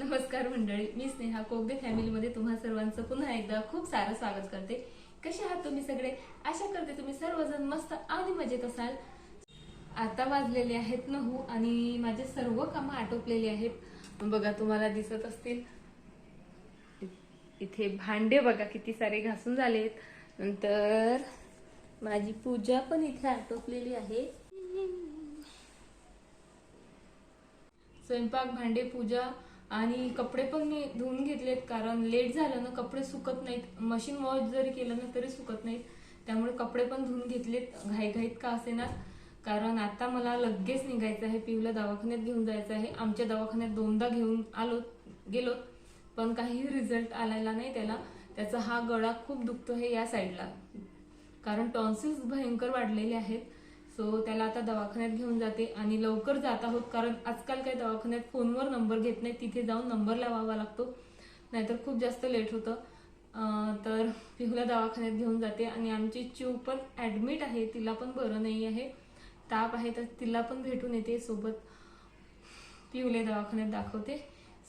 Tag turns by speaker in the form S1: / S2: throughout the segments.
S1: नमस्कार मंडळी मी स्नेहा कोगदे फॅमिलीमध्ये तुम्हा सर्वांचं पुन्हा एकदा खूप सारं स्वागत करते. कसे आहात तुम्ही सगळे? आशा करते तुम्ही सर्वजण मस्त आणि मजेत असाल. आता वाजलेले आहेत नऊ आणि माझे सर्व कामं आटोपलेली आहेत. बघा तुम्हाला दिसत असतील. इथे भांडे बघा किती सारे घासून झालेत. नंतर माझी पूजा पण इथे आटोपलेली आहे. स्वयंपाक भांडे पूजा आणि कपडे पण मी धुवून घेतलेत कारण लेट झालं ना कपडे सुकत नाहीत. मशीन वॉश जरी केलं ना तरी सुकत नाहीत. त्यामुळे कपडे पण धुवून घेतलेत. घाईघाईत का असेना कारण आता मला लगेच निघायचं आहे पिऊला दवाखान्यात घेऊन जायचं आहे. आमच्या दवाखान्यात दोनदा घेऊन आलो गेलो पण काही रिझल्ट आलेला नाही त्याला. त्याचा हा गळा खूप दुखतो आहे या साईडला कारण टॉन्सिल्स भयंकर वाढलेले आहेत. सो त्याला आता दवाखान्यात घेऊन जाते आणि लवकर जात आहोत कारण आजकाल काही दवाखान्यात फोनवर नंबर घेत नाही तिथे जाऊन नंबर लावावा लागतो. नाहीतर खूप जास्त लेट होतं. तर पिहूला दवाखान्यात घेऊन जाते आणि आमची चिव पण ॲडमिट आहे तिला पण बरं नाही आहे. ताप आहे तर तिला पण भेटून येते सोबत. पिऊले दवाखान्यात दाखवते.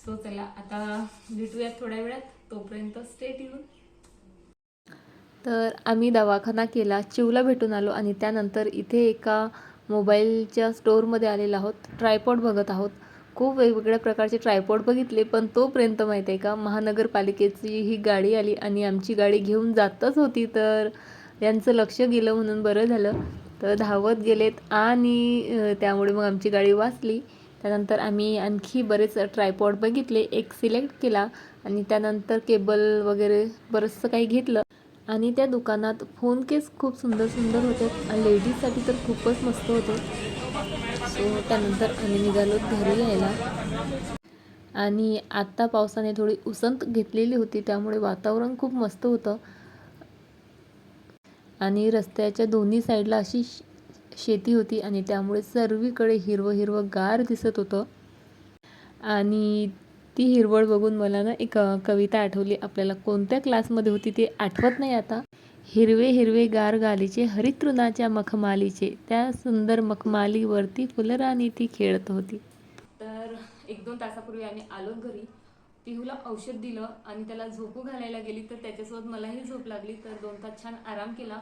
S1: सो चला आता भेटूयात थोड्या वेळात. तोपर्यंत स्टेट येऊन
S2: तर आम्ही दवाखाना केला चिवला भेटून आलो आणि त्यानंतर इथे एका मोबाईलच्या स्टोअरमध्ये आलेलो आहोत. ट्रायपॉड बघत आहोत. खूप वेगवेगळ्या प्रकारचे ट्रायपॉड बघितले पण तोपर्यंत माहीत आहे का महानगरपालिकेची ही गाडी आली आणि आमची गाडी घेऊन जातच होती. तर यांचं लक्ष गेलं म्हणून बरं झालं. तर धावत गेलेत आणि त्यामुळे मग आमची गाडी वाचली. त्यानंतर आम्ही आणखी बरेच ट्रायपॉड बघितले एक सिलेक्ट केला आणि त्यानंतर केबल वगैरे बरंचसं काही घेतलं. आणि त्या दुकानात फोन केस खूप सुंदर सुंदर होते. आणि लेडीजसाठी तर खूपच मस्त होते. सो त्यानंतर आम्ही निघालो घरी यायला. आणि आत्ता पावसाने थोडी उसंत घेतलेली होती त्यामुळे वातावरण खूप मस्त होतं. आणि रस्त्याच्या दोन्ही साईडला अशी श- शेती होती आणि त्यामुळे सर्वीकडे हिरवं हिरवं गार दिसत होतं. आणि ती हिरवळ बघून मला ना एक कविता आठवली. आपल्याला कोणत्या क्लासमध्ये होती ते आठवत नाही आता. हिरवे हिरवे गार गालीचे हरितृणाच्या मखमालीचे. त्या सुंदर मखमालीवरती फुलराणी ती खेळत होती.
S1: तर एक दोन तासापूर्वी आम्ही आलो घरी. पिहूला औषध दिलं आणि त्याला झोपू घालायला गेली तर त्याच्यासोबत मलाही झोप लागली. तर दोन तास छान आराम केला.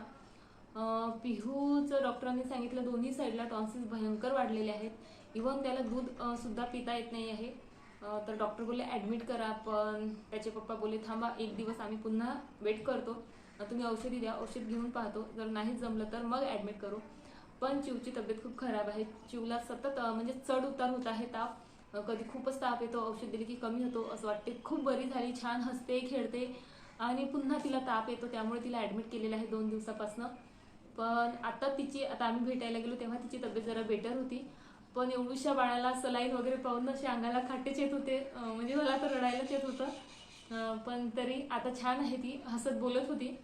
S1: पिहूचं डॉक्टरांनी सांगितलं दोन्ही साईडला टॉन्सिल्स भयंकर वाढलेले आहेत. इव्हन त्याला दूध सुद्धा पिता येत नाही आहे. तर डॉक्टर बोलले ॲडमिट करा पण त्याचे पप्पा बोलले थांबा एक दिवस आम्ही पुन्हा वेट करतो. तुम्ही औषधी द्या औषध घेऊन पाहतो. जर नाही जमलं तर मग ॲडमिट करू. पण चिवची तब्येत खूप खराब आहे. चिवला सतत म्हणजे चढ उतार होत आहे ताप. कधी खूपच ताप येतो औषध दिले की कमी होतो असं वाटते. खूप बरी झाली छान हसते खेळते. आणि पुन्हा तिला ताप येतो त्यामुळे तिला ॲडमिट केलेलं आहे दोन दिवसापासून. पण आता तिची आता आम्ही भेटायला गेलो तेव्हा तिची तब्येत जरा बेटर होती. पण एवढ्याशा बाळाला सलाईन वगैरे पाहून असे अंगाला खाटेच येत होते. म्हणजे मला तर रडायलाच येत होतं. पण तरी आता छान आहे ती. हसत बोलत होती.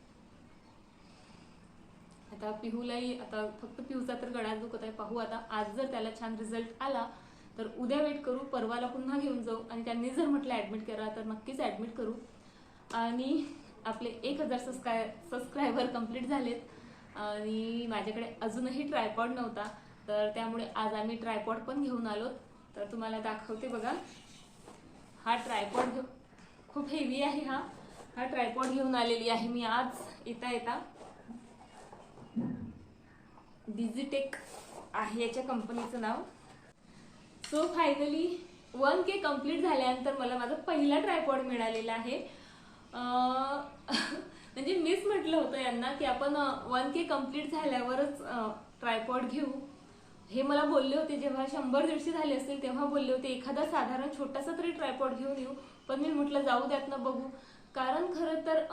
S1: आता पिहूलाही आता फक्त पिहूचा तर गळा दुखत आहे. पाहू आता आज जर त्याला छान रिझल्ट आला तर उद्या वेट करू परवाला पुन्हा घेऊन जाऊ. आणि त्यांनी जर म्हटलं ॲडमिट करा तर नक्कीच ॲडमिट करू. आणि आपले एक हजार सबस्क्राय सबस्क्रायबर कंप्लीट झालेत. आणि माझ्याकडे अजूनही ट्रायपॉड नव्हता. तर त्यामुळे आज आम्ही ट्रायपॉड पण घेऊन आलो. तर तुम्हाला दाखवते बघा. हा ट्रायपॉड खूप हेवी आहे हा. हा ट्रायपॉड घेऊन आलेली आहे मी आज. येता येता डिजिटेक आहे याच्या कंपनीचं नाव. So finally one K complete झाल्यानंतर मला माझा पहिला ट्रायपॉड मिळालेला आहे. म्हणजे मीच म्हटलं होतं यांना की आपण वन के कंप्लीट झाल्यावरच ट्रायपॉड घेऊ. हे मला बोलले होते जेव्हा शंभर दीडशे झाले असतील तेव्हा बोलले होते एखादा साधारण छोटासा तरी ट्रायपॉड घेऊन येऊ. पण मी म्हटलं जाऊ द्यात ना बघू. कारण खरं तर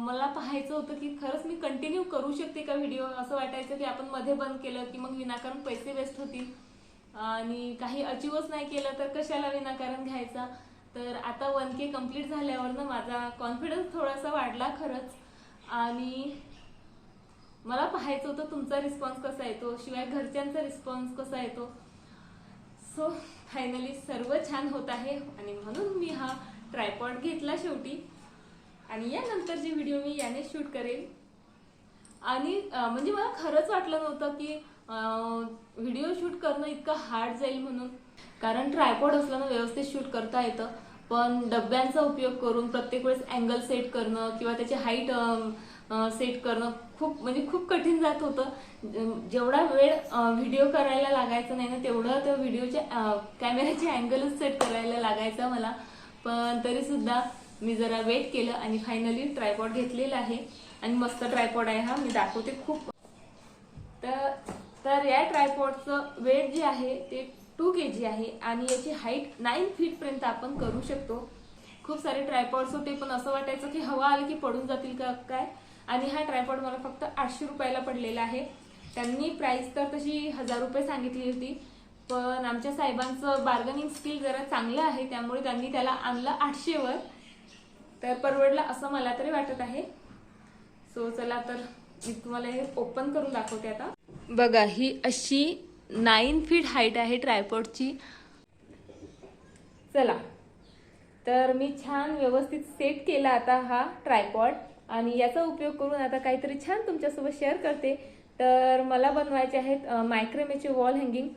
S1: मला पाहायचं होतं की खरंच मी कंटिन्यू करू शकते का व्हिडिओ असं वाटायचं की आपण मध्ये बंद केलं की मग विनाकारण पैसे वेस्ट होतील. आणि काही अचीवच नाही केलं तर कशाला विनाकारण घ्यायचा? तर आता वन के कंप्लीट झाल्यावर ना माझा कॉन्फिडन्स थोडासा वाढला खरंच. आणि मला पाहायचं होतं तुमचा रिस्पॉन्स कसा येतो शिवाय घरच्यांचा रिस्पॉन्स कसा येतो. सो फायनली सर्व छान होत आहे आणि म्हणून मी हा ट्रायपॉड घेतला शेवटी. आणि यानंतरचे व्हिडिओ मी याने शूट करेल. आणि म्हणजे मला खरंच वाटलं नव्हतं की व्हिडिओ शूट करणं इतकं हार्ड जाईल म्हणून. कारण ट्रायपॉड असलं ना व्यवस्थित शूट करता येतं. पण डब्यांचा उपयोग करून प्रत्येक वेळेस अँगल सेट करणं किंवा त्याची हाईट सेट करणं खूप म्हणजे खूप कठीण जात होतं. जेवढा वेळ व्हिडिओ करायला लागायचा नाही ना तेवढं त्या व्हिडिओच्या कॅमेऱ्याचे अँगलच सेट करायला लागायचा मला. पण तरी सुद्धा मी जरा वेट केलं आणि फायनली ट्रायपॉड घेतलेला आहे. आणि मस्त ट्रायपॉड आहे हा मी दाखवते खूप. तर तर या ट्रायपॉडचं वेट जे आहे ते टू के जी आहे आणि याची हाईट नाईन फीटपर्यंत आपण करू शकतो. खूप सारे ट्रायपॉड्स होते पण असं वाटायचं की हवा आली की पडून जातील का काय? आणि हा ट्रायपॉड मला फक्त आठशे रुपयाला पडलेला आहे. त्यांनी प्राइस तर तशी हजार रुपये सांगितली होती पण आमच्या साहेबांचं बार्गनिंग स्किल जरा चांगलं आहे त्यामुळे त्यांनी त्याला आणलं आठशेवर. तर परवडला असं मला तरी वाटत आहे. सो चला तर मी तुम्हाला हे ओपन करून दाखवते आता. बघा ही अशी नाईन फीट हाईट आहे ट्रायपॉडची चला. तर मी छान व्यवस्थित सेट केला आता हा ट्रायपॉड आणि याचा उपयोग करून आता काहीतरी छान तुमच्यासोबत शेअर करते. तर मला बनवायचे आहेत मायक्रोमेचे वॉल हँगिंग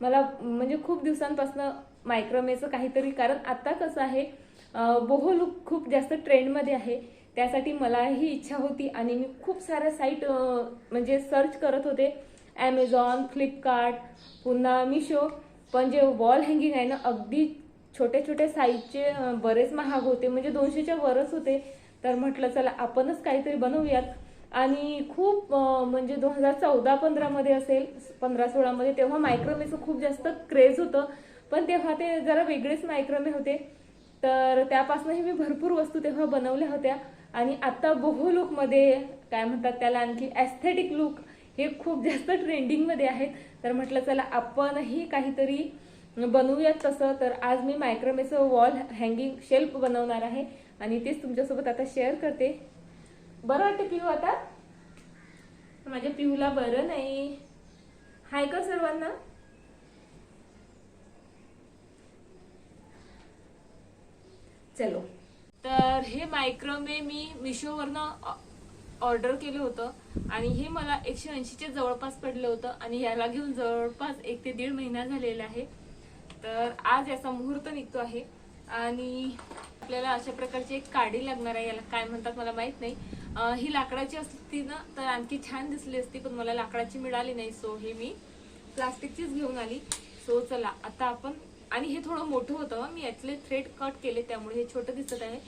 S1: मला म्हणजे खूप दिवसांपासून मायक्रोमेचं काहीतरी कारण आत्ता कसं आहे बोहो लुक खूप जास्त ट्रेंडमध्ये आहे. त्यासाठी मलाही इच्छा होती आणि मी खूप साऱ्या साईट म्हणजे सर्च करत होते. ॲमेझॉन फ्लिपकार्ट पुन्हा मिशो पण जे वॉल हँगिंग आहे ना अगदी छोटे छोटे साईजचे बरेच महाग होते. म्हणजे दोनशेच्या वरच होते. तर म्हटलं चला आपणच काहीतरी बनवूयात. आणि खूप म्हणजे दोन हजार चौदा पंधरामध्ये असेल पंधरा सोळामध्ये तेव्हा मायक्रोमेचं खूप जास्त क्रेज होतं. पण तेव्हा ते जरा वेगळेच मायक्रोमे होते. तर त्यापासूनही मी भरपूर वस्तू तेव्हा बनवल्या होत्या. आणि आता बोहो लुकमध्ये काय म्हणतात त्याला आणखी ॲस्थेटिक लुक हे खूप जास्त ट्रेंडिंगमध्ये आहेत. तर म्हटलं चला आपणही काहीतरी बनवूयात तसं. तर आज मी मायक्रोमेचं वॉल हँगिंग शेल्फ बनवणार आहे. आणि तेच तुमच्यासोबत आता शेअर करते. बरं वाटतं पिहू आता? माझ्या पिहूला बरं नाही. हाय का सर्वांना? चलो. तर हे मायक्रोमे मी मिशोवरनं ऑर्डर केलं होतं आणि हे मला एकशे ऐंशीच्या जवळपास पडलं होतं आणि याला घेऊन जवळपास एक ते दीड महिना झालेला आहे. तर आज याचा मुहूर्त निघतो आहे. आणि आपल्याला अशा प्रकारची एक काडी लागणार आहे याला काय म्हणतात मला माहीत नाही. ही लाकडाची असती ना तर आणखी छान दिसली असती पण मला लाकडाची मिळाली नाही सो हे मी प्लास्टिकचीच घेऊन आली. सो चला आता आपण आणि हे थोडं मोठं होतं मी यातले थ्रेड कट केले त्यामुळे हे छोटं दिसत आहे.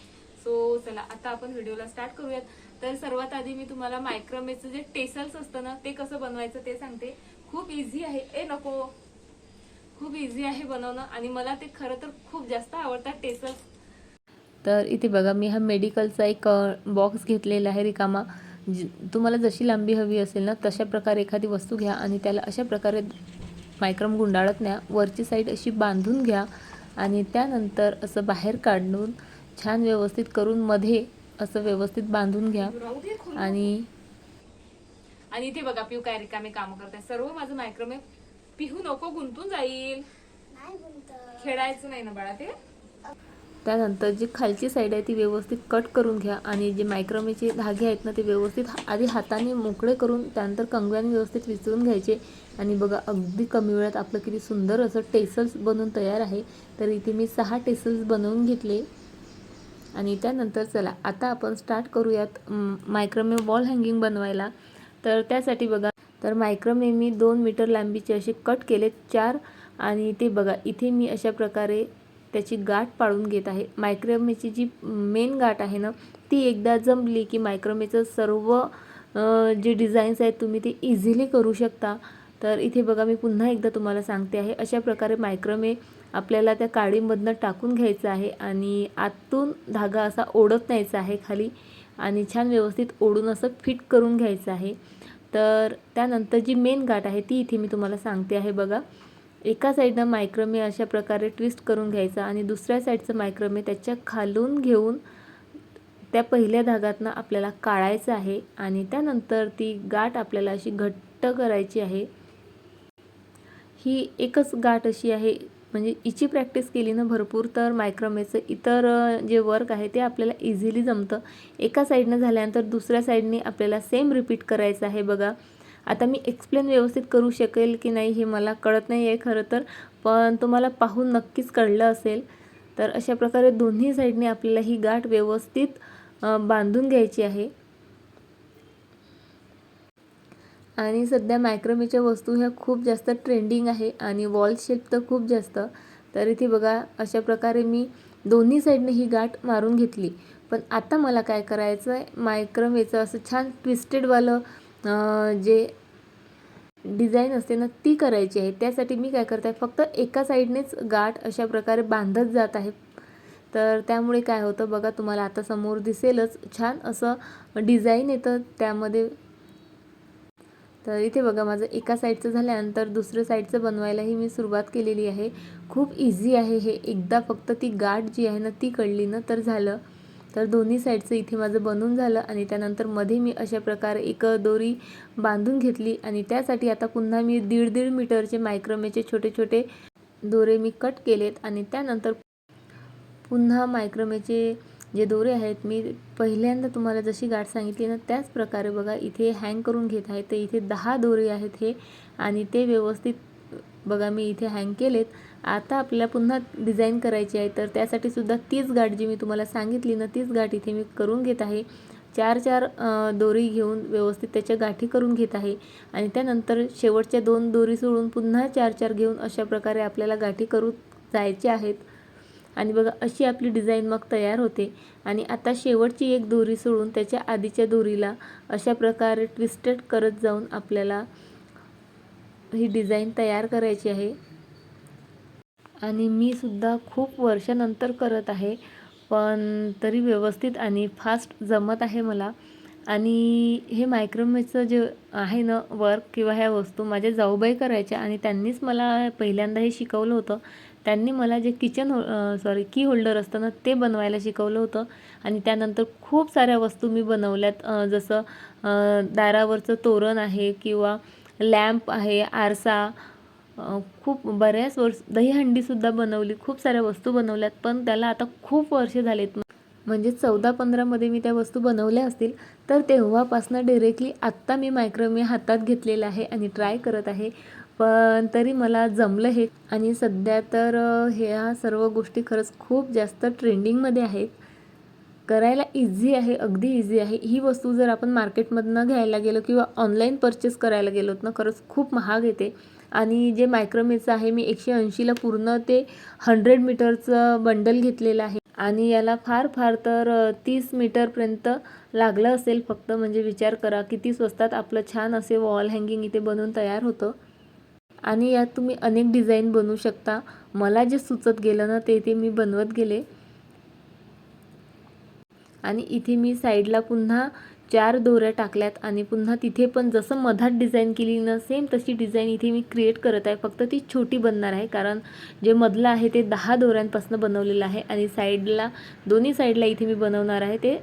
S1: सो चला आता आपण व्हिडिओला स्टार्ट करूयात. तर सर्वात आधी मी तुम्हाला मायक्रोमेचं जे टेसल्स असतं ना ते कसं बनवायचं ते सांगते. खूप इझी आहे. ए नको. खूप इझी आहे बनवणं आणि मला ते खरं तर खूप जास्त आवडतात टेसल्स
S2: तर इथे बघा मी हा मेडिकलचा एक बॉक्स घेतलेला आहे रिकामा. ज तुम्हाला जशी लांबी हवी असेल ना तशा प्रकारे एखादी वस्तू घ्या आणि त्याला अशा प्रकारे मायक्रम गुंडाळत न्या. वरची साईड अशी बांधून घ्या आणि त्यानंतर असं बाहेर काढून छान व्यवस्थित करून मध्ये असं व्यवस्थित बांधून घ्या. आणि
S1: आणि इथे बघा पिहू काय रिकामे काम करताय. सर्व माझं मायक्रोमे पिहू नको गुंतून जाईल. खेळायचं नाही ना बाळा ते?
S2: त्यानंतर जी खालची साईड आहे ती व्यवस्थित कट करून घ्या आणि जे मायक्रोमेचे धागे आहेत ना ते व्यवस्थित आधी हाताने मोकळे करून त्यानंतर कंगव्याने व्यवस्थित विचरून घ्यायचे. आणि बघा अगदी कमी वेळात आपलं किती सुंदर असं टेसल्स बनवून तयार आहे. तर इथे मी सहा टेसल्स बनवून घेतले. आणि त्यानंतर चला आता आपण स्टार्ट करूयात मायक्रोमे वॉल हँगिंग बनवायला. तर त्यासाठी बघा तर मायक्रोमे मी दोन मीटर लांबीचे असे कट केले चार. आणि ते बघा इथे मी अशा प्रकारे त्याची गाठ पाळून घेत आहे. मायक्रोमेची जी मेन गाठ आहे ना ती एकदा जमली की मायक्रोमेचं सर्व जे डिझाईन्स आहेत तुम्ही ते इझिली करू शकता. तर इथे बघा मी पुन्हा एकदा तुम्हाला सांगते आहे अशा प्रकारे मायक्रोमे आपल्याला त्या काडीमधनं टाकून घ्यायचं आहे आणि आतून धागा असा ओढत न्यायचा आहे खाली आणि छान व्यवस्थित ओढून असं फिट करून घ्यायचं आहे. तर त्यानंतर जी मेन गाठ आहे ती इथे मी तुम्हाला सांगते आहे बघा. एका साईडनं मायक्रोमे अशा प्रकारे ट्विस्ट करून घ्यायचा आणि दुसऱ्या साईडचं मायक्रोमे त्याच्या खालून घेऊन त्या पहिल्या धागातनं आपल्याला काढायचं आहे आणि त्यानंतर ती गाठ आपल्याला अशी घट्ट करायची आहे. ही एकच गाठ अशी आहे म्हणजे हिची प्रॅक्टिस केली ना भरपूर तर मायक्रोमेचं इतर जे वर्क आहे ते आपल्याला इझिली जमतं. एका साईडनं झाल्यानंतर दुसऱ्या साईडने आपल्याला सेम रिपीट करायचं आहे बघा. आता मी एक्सप्लेन व्यवस्थित करू शकेल की नाही हे मला कळत नाही आहे खरं तर पण तुम्हाला पाहून नक्कीच कळलं असेल. तर अशा प्रकारे दोन्ही साईडने आपल्याला ही गाठ व्यवस्थित बांधून घ्यायची आहे. आणि सध्या मायक्रमेच्या वस्तू ह्या खूप जास्त ट्रेंडिंग आहे आणि वॉल शेप तर खूप जास्त. तर इथे बघा अशा प्रकारे मी दोन्ही साईडने ही गाठ मारून घेतली. पण आता मला काय करायचं आहे मायक्रमेचं असं छान ट्विस्टेडवालं जे डिझाईन असते ना ती करायची आहे. त्यासाठी मी काय करत आहे फक्त एका साईडनेच गाठ अशा प्रकारे बांधत जात आहे. तर त्यामुळे काय होतं बघा तुम्हाला आता समोर दिसेलच छान असं डिझाईन येतं त्यामध्ये. तर इथे बघा माझं एका साईडचं झाल्यानंतर दुसऱ्या साईडचं बनवायलाही मी सुरुवात केलेली आहे. खूप इझी आहे हे. एकदा फक्त ती गाठ जी आहे ना ती कळली ना तर झालं. तर दोन्ही साईडचं इथे माझं बनून झालं आणि त्यानंतरमध्ये मी अशा प्रकारे एक दोरी बांधून घेतली आणि त्यासाठी आता पुन्हा मी दीड दीड मीटरचे मायक्रमेचे छोटे छोटे दोरे मी कट केलेत आणि त्यानंतर पुन्हा मायक्रमेचे जे दोरे आहेत मी पहिल्यांदा तुम्हाला जशी गाठ सांगितली ना त्याच प्रकारे बघा इथे हँग करून घेत आहे. तर इथे दहा दोरे आहेत हे आणि ते व्यवस्थित बघा मी इथे हँग केलेत. आता आपल्याला पुन्हा डिझाईन करायची आहे तर त्यासाठी सुद्धा तीच गाठ जी मी तुम्हाला सांगितली ना तीच गाठ इथे मी करून घेत आहे. चार चार दोरी घेऊन व्यवस्थित त्याच्या गाठी करून घेत आहे. आणि त्यानंतर शेवटच्या दोन दोरी सोडून पुन्हा चार चार घेऊन अशा प्रकारे आपल्याला गाठी करू जायचे आहेत. आणि बघा अशी आपली डिझाईन मग तयार होते. आणि आता शेवटची एक दोरी सोडून त्याच्या आधीच्या दोरीला अशा प्रकारे ट्विस्टेड करत जाऊन आपल्याला ही डिझाईन तयार करायची आहे. आणि मी सुद्धा खूप वर्षानंतर करत आहे पण तरी व्यवस्थित आणि फास्ट जमत आहे मला. आणि हे मायक्रोमेचं जे आहे ना वर्क किंवा ह्या वस्तू माझ्या जाऊबाई करायच्या आणि त्यांनीच मला पहिल्यांदा हे शिकवलं होतं. त्यांनी मला जे किचन हो सॉरी की होल्डर असतं ना ते बनवायला शिकवलं होतं. आणि त्यानंतर खूप साऱ्या वस्तू मी बनवल्यात जसं दारावरचं तोरण आहे किंवा लॅम्प आहे आरसा खूप बऱ्याच वर्ष दहीहंडीसुद्धा बनवली खूप साऱ्या वस्तू बनवल्यात पण त्याला आता खूप वर्ष झालेत. म्हणजे चौदा पंधरामध्ये मी त्या वस्तू बनवल्या असतील तर तेव्हापासनं डिरेक्टली आत्ता मी मायक्रोमे हातात घेतलेलं आहे आणि ट्राय करत आहे. पण तरी मला जमलं हे. आणि सध्या तर ह्या सर्व गोष्टी खरंच खूप जास्त ट्रेंडिंगमध्ये आहेत. करायला इझी आहे अगदी इझी आहे. ही वस्तू जर आपण मार्केटमधनं घ्यायला गेलो किंवा ऑनलाईन परचेस करायला गेलोत ना खरंच खूप महाग येते. आणि जे मायक्रोमेचं आहे मी एकशे ऐंशीला पूर्ण ते हंड्रेड मीटरचं बंडल घेतलेलं आहे. आणि याला फार फार तर तीस मीटरपर्यंत लागलं असेल फक्त. म्हणजे विचार करा किती स्वस्तात आपलं छान असे वॉल हँगिंग इथे बनवून तयार होतं. आणि यात तुम्ही अनेक डिझाईन बनवू शकता. मला जे सुचत गेलं ना ते ते मी बनवत गेले. आणि इथे मी साईडला पुन्हा चार दोऱ्या टाकल्यात आणि पुन्हा तिथे पण जसं मधात डिझाईन केली ना सेम तशी डिझाईन इथे मी क्रिएट करत आहे. फक्त ती छोटी बनणार आहे कारण जे मधलं आहे ते दहा दोऱ्यांपासून बनवलेलं आहे आणि साईडला दोन्ही साईडला इथे मी बनवणार आहे ते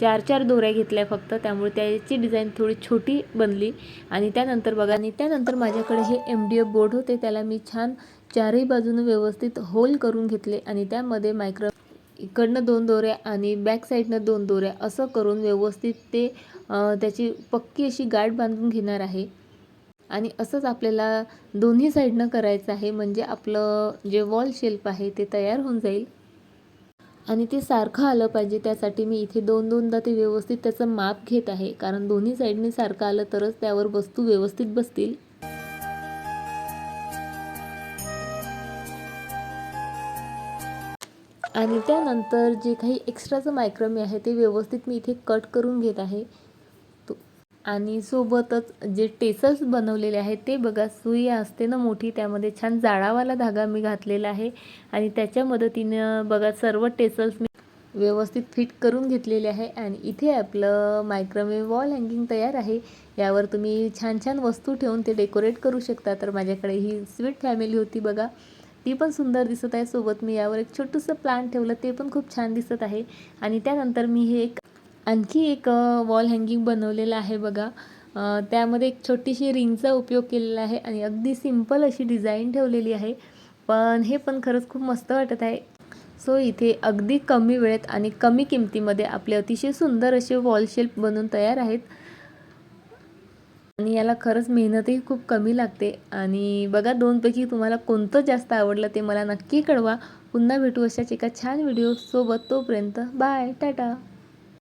S2: चार चार दोऱ्या घेतल्या फक्त. त्यामुळे त्याची डिझाईन थोडी छोटी बनली. आणि त्यानंतर बघा आणि त्यानंतर माझ्याकडे हे एम डी एफ बोर्ड होते त्याला मी छान चारही बाजूनं व्यवस्थित होल करून घेतले आणि त्यामध्ये मायक्रो इकडनं दोन दोऱ्या आणि बॅक साईडनं दोन दोऱ्या असं करून व्यवस्थित ते त्याची पक्की अशी गाठ बांधून घेणार आहे. आणि असंच आपल्याला दोन्ही साईडनं करायचं आहे म्हणजे आपलं जे वॉल शेल्फ आहे ते तयार होऊन जाईल. आणि ते सारखं आलं पाहिजे त्यासाठी मी इथे दोन दोनदा ते व्यवस्थित त्याचं माप घेत आहे. कारण दोन्ही साईडने सारखं आलं तरच त्यावर वस्तू व्यवस्थित बसतील. आणि त्यानंतर जे काही एक्स्ट्राचं मायक्रमी आहे ते व्यवस्थित मी इथे कट करून घेत आहे. तो आणि सोबतच जे टेसल्स बनवलेले आहेत ते बघा सुई असते ना मोठी त्यामध्ये छान जाळावाला धागा मी घातलेला आहे. आणि त्याच्या मदतीनं बघा सर्व टेसल्स मी व्यवस्थित फिट करून घेतलेले आहे. आणि इथे आपलं मायक्रोवेव्ह वॉल हँगिंग तयार आहे. यावर तुम्ही छान छान वस्तू ठेवून ते डेकोरेट करू शकता. तर माझ्याकडे ही स्वीट फॅमिली होती बघा. ती पण सुंदर दिसत आहे. सोबत मी यावर एक छोटंसं प्लांट ठेवलं. ते पण खूप छान दिसत आहे. आणि त्यानंतर मी हे एक आणखी एक वॉल हँगिंग बनवलेलं आहे बघा. त्यामध्ये एक छोटीशी रिंगचा उपयोग केलेला आहे आणि अगदी सिंपल अशी डिझाईन ठेवलेली आहे. पण हे पण खरंच खूप मस्त वाटत आहे. सो इथे अगदी कमी वेळेत आणि कमी किमतीमध्ये आपले अतिशय सुंदर असे वॉल शेल्फ बनवून तयार आहेत. आणि याला खरंच मेहनतही खूप कमी लागते. आणि बघा दोनपैकी तुम्हाला कोणतं जास्त आवडलं ते मला नक्की कळवा. पुन्हा भेटू अशाच एका छान व्हिडिओसोबत तोपर्यंत बाय टाटा.